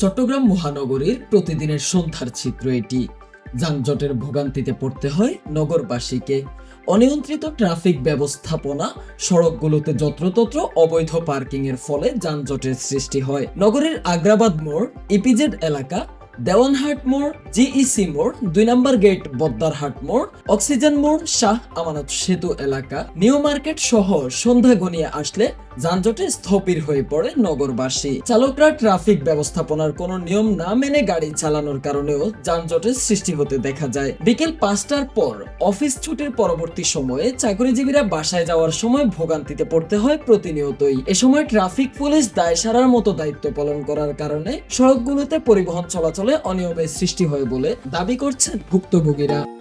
চট্টগ্রাম মহানগরীর প্রতিদিনের সন্ধ্যার চিত্র এটি। যানজটের ভোগান্তিতে পড়তে হয় নগরবাসীকে। অনিয়ন্ত্রিত ট্রাফিক ব্যবস্থাপনা, সড়কগুলোতে যত্রতত্র অবৈধ পার্কিংয়ের ফলে যানজটের সৃষ্টি হয়। নগরের আগ্রাবাদ মোড়, ইপিজেড এলাকা দেওয়ানহাট মোড়, জিইসি মোড়, দুই নম্বর গেট, বদ্দারহাট মোড়, অক্সিজেন মোড়, শাহ আমানত সেতু এলাকা। নিউ মার্কেট সহ সন্ধ্যা গনিয়ে আসলে যানজটে স্থবির হয়ে পড়ে নগরবাসী। চালকরা ট্রাফিক ব্যবস্থাপনার কোনো নিয়ম না মেনে গাড়ি চালানোর কারণেও যানজটের সৃষ্টি হতে দেখা যায়। বিকেল পাঁচটার পর অফিস ছুটির পরবর্তী সময়ে চাকরিজীবীরা বাসায় যাওয়ার সময় ভোগান্তিতে পড়তে হয় প্রতিনিয়তই। এ সময় ট্রাফিক পুলিশ দায় সারার মতো দায়িত্ব পালন করার কারণে সড়কগুলোতে পরিবহন চলাচলে অনিয়মের সৃষ্টি হয় বলে দাবি করছেন ভুক্তভোগীরা।